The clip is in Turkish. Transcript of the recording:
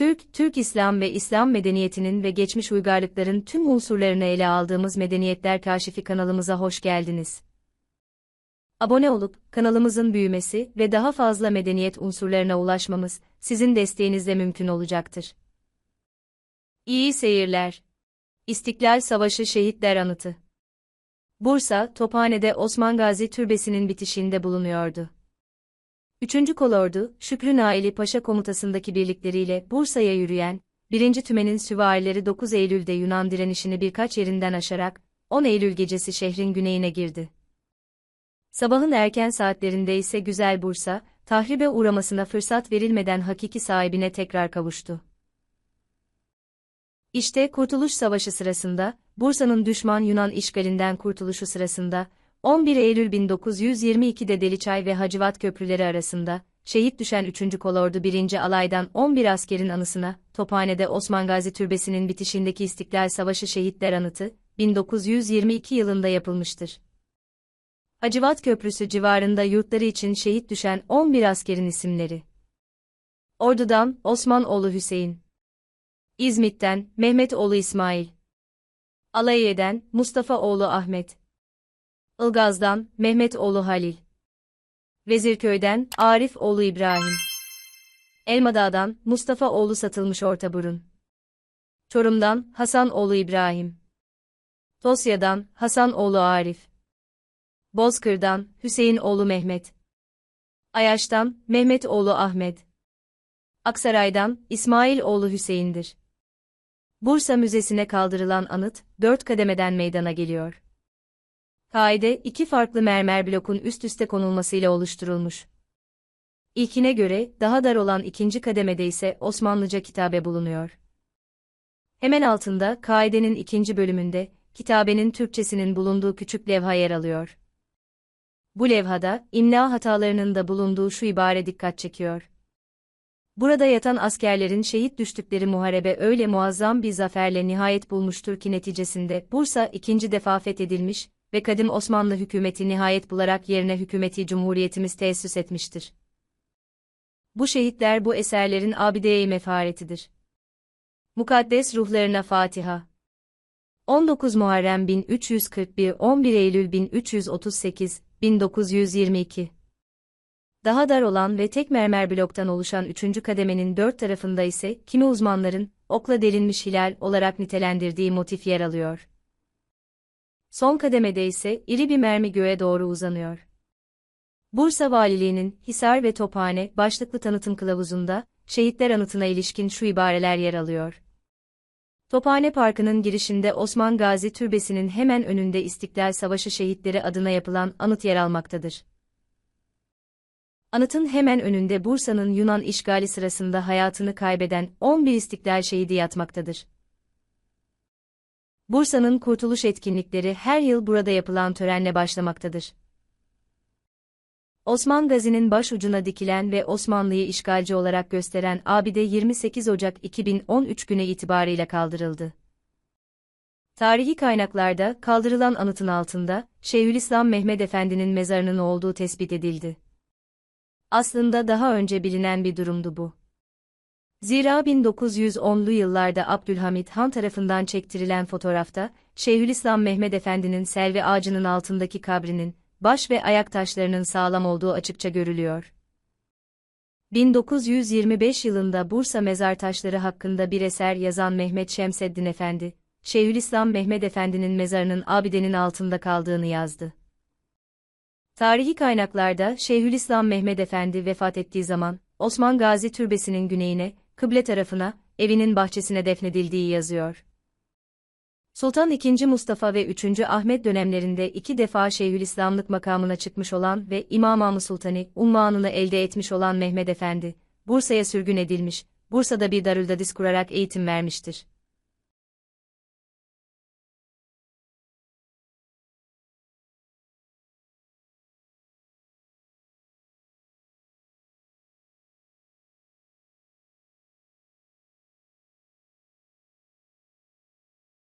Türk, Türk İslam ve İslam medeniyetinin ve geçmiş uygarlıkların tüm unsurlarını ele aldığımız Medeniyetler Kaşifi kanalımıza hoş geldiniz. Abone olup kanalımızın büyümesi ve daha fazla medeniyet unsurlarına ulaşmamız sizin desteğinizle mümkün olacaktır. İyi seyirler. İstiklal Savaşı Şehitler Anıtı Bursa, Tophane'de Osman Gazi Türbesi'nin bitişiğinde bulunuyordu. 3. Kolordu, Şükrü Naili Paşa komutasındaki birlikleriyle Bursa'ya yürüyen, 1. Tümen'in süvarileri 9 Eylül'de Yunan direnişini birkaç yerinden aşarak, 10 Eylül gecesi şehrin güneyine girdi. Sabahın erken saatlerinde ise Güzel Bursa, tahribe uğramasına fırsat verilmeden hakiki sahibine tekrar kavuştu. İşte Kurtuluş Savaşı sırasında, Bursa'nın düşman Yunan işgalinden kurtuluşu sırasında, 11 Eylül 1922'de Deliçay ve Hacivat köprüleri arasında, şehit düşen 3. Kolordu 1. Alaydan 11 askerin anısına, Tophane'de Osman Gazi Türbesi'nin bitişindeki İstiklal Savaşı Şehitler Anıtı, 1922 yılında yapılmıştır. Hacivat Köprüsü civarında yurtları için şehit düşen 11 askerin isimleri. Ordu'dan Osmanoğlu Hüseyin. İzmit'ten Mehmet oğlu İsmail. Alayiye'den Mustafa oğlu Ahmet. Ilgaz'dan Mehmet oğlu Halil. Vezirköy'den Arif oğlu İbrahim. Elmadağ'dan Mustafa oğlu Satılmış Ortaburun. Çorum'dan Hasan oğlu İbrahim. Tosya'dan Hasan oğlu Arif. Bozkır'dan Hüseyin oğlu Mehmet. Ayaş'tan Mehmet oğlu Ahmet. Aksaray'dan İsmail oğlu Hüseyin'dir. Bursa Müzesi'ne kaldırılan anıt, dört kademeden meydana geliyor. Kaide, iki farklı mermer blokun üst üste konulmasıyla oluşturulmuş. İlkine göre, daha dar olan ikinci kademede ise Osmanlıca kitabe bulunuyor. Hemen altında, kaidenin ikinci bölümünde, kitabenin Türkçesinin bulunduğu küçük levha yer alıyor. Bu levhada, imla hatalarının da bulunduğu şu ibare dikkat çekiyor. Burada yatan askerlerin şehit düştükleri muharebe öyle muazzam bir zaferle nihayet bulmuştur ki neticesinde Bursa ikinci defa fethedilmiş ve kadim Osmanlı hükümeti nihayet bularak yerine hükümeti cumhuriyetimiz teessüs etmiştir. Bu şehitler bu eserlerin abideye mefaretidir. Mukaddes ruhlarına Fatiha. 19 Muharrem 1341 11 Eylül 1338 1922 daha dar olan ve tek mermer bloktan oluşan üçüncü kademenin dört tarafında ise kimi uzmanların okla delinmiş hilal olarak nitelendirdiği motif yer alıyor. Son kademede ise iri bir mermi göğe doğru uzanıyor. Bursa Valiliği'nin Hisar ve Tophane başlıklı tanıtım kılavuzunda şehitler anıtına ilişkin şu ibareler yer alıyor. Tophane Parkı'nın girişinde Osman Gazi Türbesi'nin hemen önünde İstiklal Savaşı şehitleri adına yapılan anıt yer almaktadır. Anıtın hemen önünde Bursa'nın Yunan işgali sırasında hayatını kaybeden 11 istiklal şehidi yatmaktadır. Bursa'nın kurtuluş etkinlikleri her yıl burada yapılan törenle başlamaktadır. Osman Gazi'nin baş ucuna dikilen ve Osmanlı'yı işgalci olarak gösteren abide 28 Ocak 2013 güne itibarıyla kaldırıldı. Tarihi kaynaklarda kaldırılan anıtın altında Şeyhülislam Mehmed Efendi'nin mezarının olduğu tespit edildi. Aslında daha önce bilinen bir durumdu bu. Zira 1910'lu yıllarda Abdülhamit Han tarafından çektirilen fotoğrafta, Şeyhülislam Mehmed Efendi'nin selvi ağacının altındaki kabrinin, baş ve ayak taşlarının sağlam olduğu açıkça görülüyor. 1925 yılında Bursa mezar taşları hakkında bir eser yazan Mehmet Şemseddin Efendi, Şeyhülislam Mehmed Efendi'nin mezarının abidenin altında kaldığını yazdı. Tarihi kaynaklarda Şeyhülislam Mehmed Efendi vefat ettiği zaman, Osman Gazi Türbesi'nin güneyine, kıble tarafına, evinin bahçesine defnedildiği yazıyor. Sultan II. Mustafa ve 3. Ahmet dönemlerinde iki defa Şeyhülislamlık makamına çıkmış olan ve İmam-ı Sultani unvanını elde etmiş olan Mehmed Efendi, Bursa'ya sürgün edilmiş, Bursa'da bir darüldadis kurarak eğitim vermiştir.